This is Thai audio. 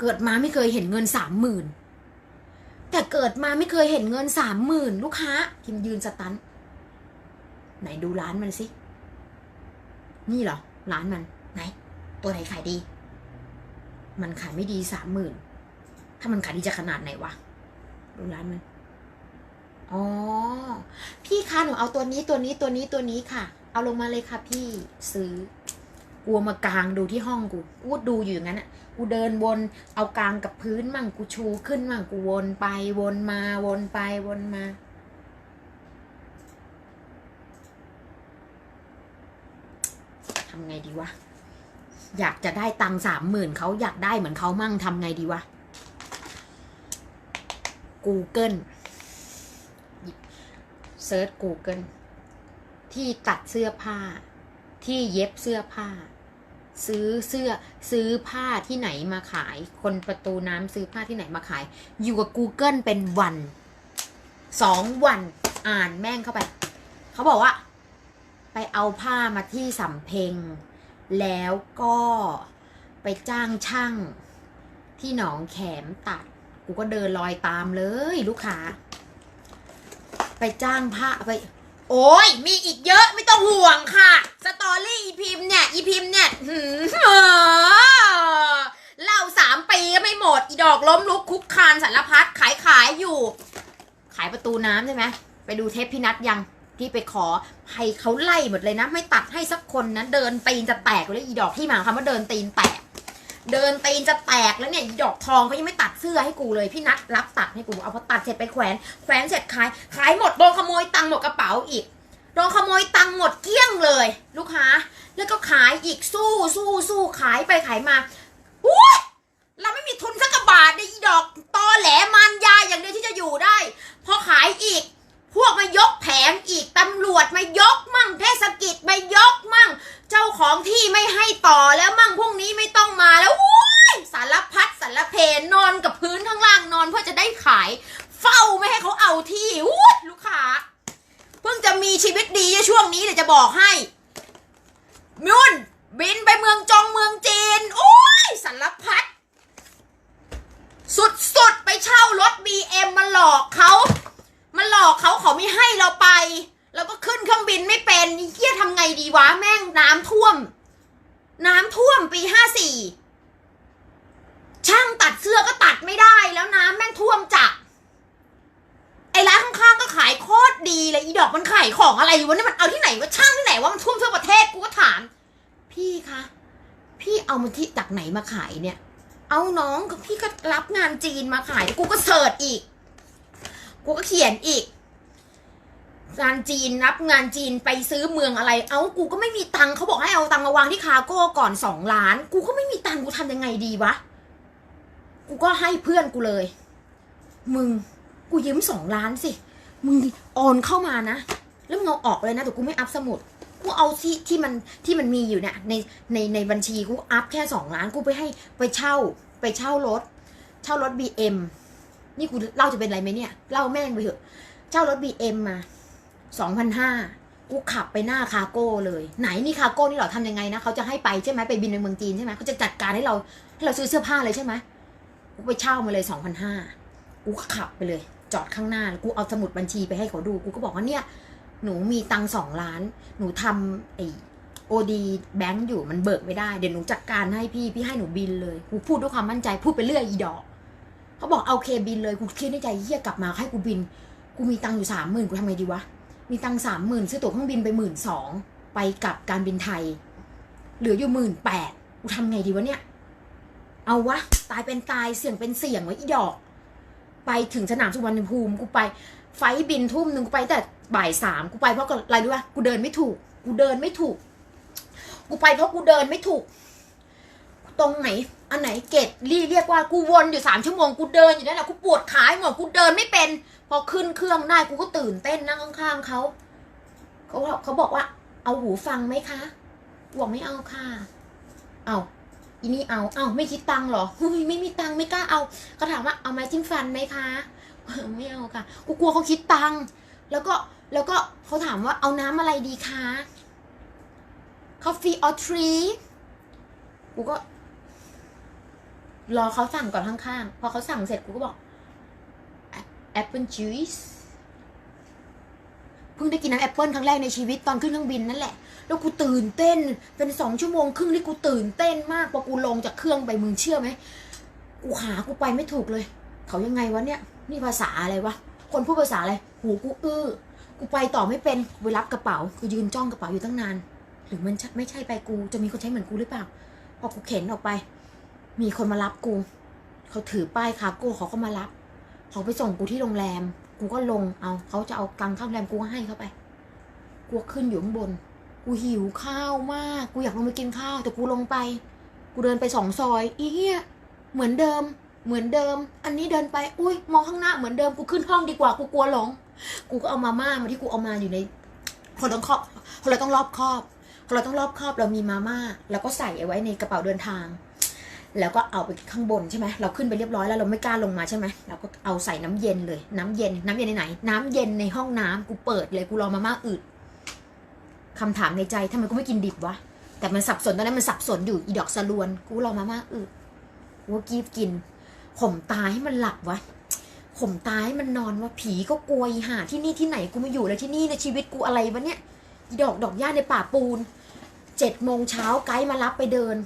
เกิดมาไม่เคยเห็นเงินสามหมื่นแต่เกิดมาไม่เคยเห็นเงินสามหมื่นลูกค้าพิมยืนสตัน ไหนดูร้านมันสิ นี่เหรอ ร้านมัน ไหน ตัวไหนขายดี มันขายไม่ดีสามหมื่นถ้ามันขายดีจะขนาดไหนวะ ดูร้านมัน อ๋อ พี่คะหนูเอาตัวนี้ตัวนี้ตัวนี้ตัวนี้ค่ะ เอาลงมาเลยค่ะพี่ซื้อ กูมากางดูที่ห้องกูกูดูอยู่อย่างนั้นอะกูเดินวนเอากางกับพื้นมั่งกูชูขึ้นมั่งกูวนไปวนมาวนไปวนมาทำไงดีวะอยากจะได้ตังสามหมื่นเขาอยากได้เหมือนเขามั่งทำไงดีวะ Google เซิร์ช Google ที่ตัดเสื้อผ้า ที่เย็บเสื้อผ้า ซื้อเสื้อซื้อผ้าที่ไหนมาขาย คนประตูน้ำซื้อผ้าที่ไหนมาขาย อยู่กับ Google เป็นวันสองวันอ่านแม่งเข้าไป เขาบอกว่า ไปเอาผ้ามาที่สำเพ็ง แล้วก็ไปจ้างช่างที่หนองแขมตัด กูก็เดินลอยตามเลยลูกค้า ไปจ้างผ้าไป โอ้ยมีอีกเยอะไม่ต้องห่วงค่ะ สตอรี่อีพิมพ์เนี่ย อีพิมพ์เนี่ยหืมเออเล่าสามปีก็ไม่หมด อีดอกล้มลุกคุกคานสารพัดขายขายอยู่ ขายประตู น้ำใช่ไหมไปดูเทปพี่นัทยังที่ไปขอให้เขาไล่หมดเลยนะ ไม่ตัดให้สักคนนะเดินตีนจะแตกเลยอีดอกที่มาคำว่าเดินตีนแตก เดินตีนจะแตกแล้วเนี่ยอีดอกทองเขายังไม่ตัดเสื้อให้กูเลยพี่นัทรับตัดให้กูเอาพอตัดเสร็จไปแขวนแขวนเสร็จขายขายหมดโดนขโมยตังค์หมดกระเป๋าอีกโดนขโมยตังค์หมดเกลี้ยงเลย ลูกค้า แล้วก็ขายอีกสู้สู้สู้ขายไปขายมาอุ้ย จะบอกให้นุ่นบินไปเมืองจองเมืองจีน โอ้ยสารพัด สุดๆ ไปเช่ารถ BM มาหลอกเขามันหลอกเขาเขาไม่ให้เราไป แล้วก็ขึ้นเครื่องบินไม่เป็นเฮียทำไงดีวะ แม่งน้ำท่วม น้ำท่วมปีห้าสี่ช่างตัดเสื้อก็ตัดไม่ได้แล้วน้ำแม่งท่วมจักไอ้ร้านข้างๆก็ขายโคตร ดีเลยอีดอกมันขายของอะไรวะเนี่ยมันเอาที่ไหนวะช่างที่ไหนวะมันท่วมทั่วประเทศกูก็ถาม พี่คะพี่เอามันที่จากไหนมาขายเนี่ย เอาน้องพี่ก็รับงานจีนมาขายกูก็เสิร์ชอีก กูก็เขียนอีก งานจีนรับงานจีนไปซื้อเมืองอะไร เอากูก็ไม่มีตังค์เขาบอกให้เอาตังค์มาวางที่คาโก้ก่อนสองล้าน กูก็ไม่มีตังค์กูทำยังไงดีวะกูก็ให้เพื่อนกูเลย มึงกูยืมสองล้านสิ มึงโอนเข้ามานะ แล้วมึงเอาออกเลยนะแต่กูไม่อัพสมุดกูเอาที่ที่มันที่มันมีอยู่เนี่ยในในในบัญชีกูอัพแค่สองล้านกูไปให้ไปเช่าไปเช่ารถ เช่ารถบีเอ็มนี่กูเล่าจะเป็นอะไรไหมเนี่ยเล่าแม่งไปเถอะเจ้ารถบีเอ็มมาสองพันห้ากูขับไปหน้าคาโก้เลย ไหนนี่คาโก้นี่หรอทำยังไงนะเขาจะให้ไปใช่ไหมไปบินในเมืองจีนใช่ไหมเขาจะจัดการให้เราให้เราซื้อเสื้อผ้าเลยใช่ไหมกูไปเช่ามาเลยสองพันห้ากูก็ขับไปเลย จอดข้างหน้ากูเอาสมุดบัญชีไปให้เขาดูกูก็บอกว่าเนี่ย หนูมีตังสองล้าน หนูทำไอโอดีแบงค์อยู่มันเบิกไม่ได้เดี๋ยวหนูจัดการให้พี่พี่ให้หนูบินเลยกูพูดด้วยความมั่นใจพูดไปเรื่อยอีดอกเขาบอกเอาเคบินเลยกูคิดในใจเฮียกลับมาให้กูบิน กูมีตังอยู่สามหมื่นกูทำไงดีวะมีตังสามหมื่นซื้อตั๋วเครื่องบินไปหมื่นสองไปกับการบินไทย เหลืออยู่หมื่นแปดกูทำไงดีวะเนี่ย เอาวะ ตายเป็นตายเสี่ยงเป็นเสี่ยงไว้อีดอก ไปถึงสนามสุวรรณภูมิกูไปไฟบินทุ่มหนึ่งกูไปแต่บ่ายสามกูไปเพราะอะไรรู้ป่ะกูเดินไม่ถูก กูเดินไม่ถูก กูไปเพราะกูเดินไม่ถูก ตรงไหน อันไหนเกตรีเรียกว่ากูวนอยู่สามชั่วโมงกูเดินอยู่นั่นแหละกูปวดขาหมดกูเดินไม่เป็น พอขึ้นเครื่องได้กูก็ตื่นเต้นนั่งข้างๆเขาเขาเขาบอกว่า เอาหูฟังไหมคะบอกไม่เอาค่ะ เอา อีนี่เอา เอาไม่คิดตังค์เหรอฮ้ยไม่มีตังค์ไม่กล้าเอาเขาถามว่าเอาไม้จิ้มฟันไหมคะ ไม่เอาค่ะ กูกลัวเขาคิดตังค์แล้วก็แล้วก็เขาถามว่าเอาน้ำอะไรดีคะ coffee or tea กูก็ รอเขาสั่งก่อนข้างๆ พอเขาสั่งเสร็จกูก็บอกแอปเปิลจูส เพิ่งได้กินน้ำแอปเปิลครั้งแรกในชีวิตตอนขึ้นเครื่องบินนั่นแหละ แล้วกูตื่นเต้นเป็นสองชั่วโมงครึ่งที่กูตื่นเต้นมากพอกูลงจากเครื่องไปมึงเชื่อไหมกูหากูไปไม่ถูกเลย เขายังไงวะเนี่ย นี่ภาษาอะไรวะคนพูดภาษาอะไรหูกูอื้อกูไปต่อไม่เป็นกูไปรับกระเป๋ากูยืนจ้องกระเป๋าอยู่ตั้งนาน หรือมันไม่ใช่ไปกูจะมีคนใช้เหมือนกูหรือเปล่าพอกูเข็นออกไป มีคนมารับกู เขาถือป้ายคาร์โก้เขาก็มารับ เขาไปส่งกูที่โรงแรม กูก็ลงเอาเขาจะเอาตังค์เข้าโรงแรมกูก็ให้เขาไปกูขึ้นอยู่ข้างบน กูหิวข้าวมาก กูอยากลงไปกินข้าว แต่กูลงไป กูเดินไปสองซอยอีเหี้ยเหมือนเดิม เหมือนเดิม อันนี้เดินไป อุ้ยมองข้างหน้าเหมือนเดิม กูขึ้นห้องดีกว่า กูกลัวหลง กูก็เอามาม่ามาที่กูเอามาอยู่ใน คนต้องครอบคนเราต้องรอบครอบคนเราต้องรอบครอบ เรามีมาม่า แล้วก็ใส่เอาไว้ในกระเป๋าเดินทาง แล้วก็เอาไปข้างบนใช่ไหมเราขึ้นไปเรียบร้อยแล้วเราไม่กล้าลงมาใช่ไหมเราก็เอาใส่น้ำเย็นเลย น้ำเย็น น้ำเย็นในไหน น้ำเย็นในห้องน้ำกูเปิดเลยกูรอมาม่าอืดคำถามในใจทำไมกูไม่กินดิบวะแต่มันสับสนตอนนั้นมันสับสนอยู่อีดอกสลวนกูรอมาม่าอืดกูกีบกินข่มตาให้มันหลับวะข่มตาให้มันนอนว่าผีก็กลัวอีห่าที่นี่ที่ไหนกูมาอยู่แล้วที่นี่ในชีวิตกูอะไรวะเนี่ยอีดอกดอกหญ้าในป่าปูนเจ็ดโมงเช้าไกด์มารับไปเดิน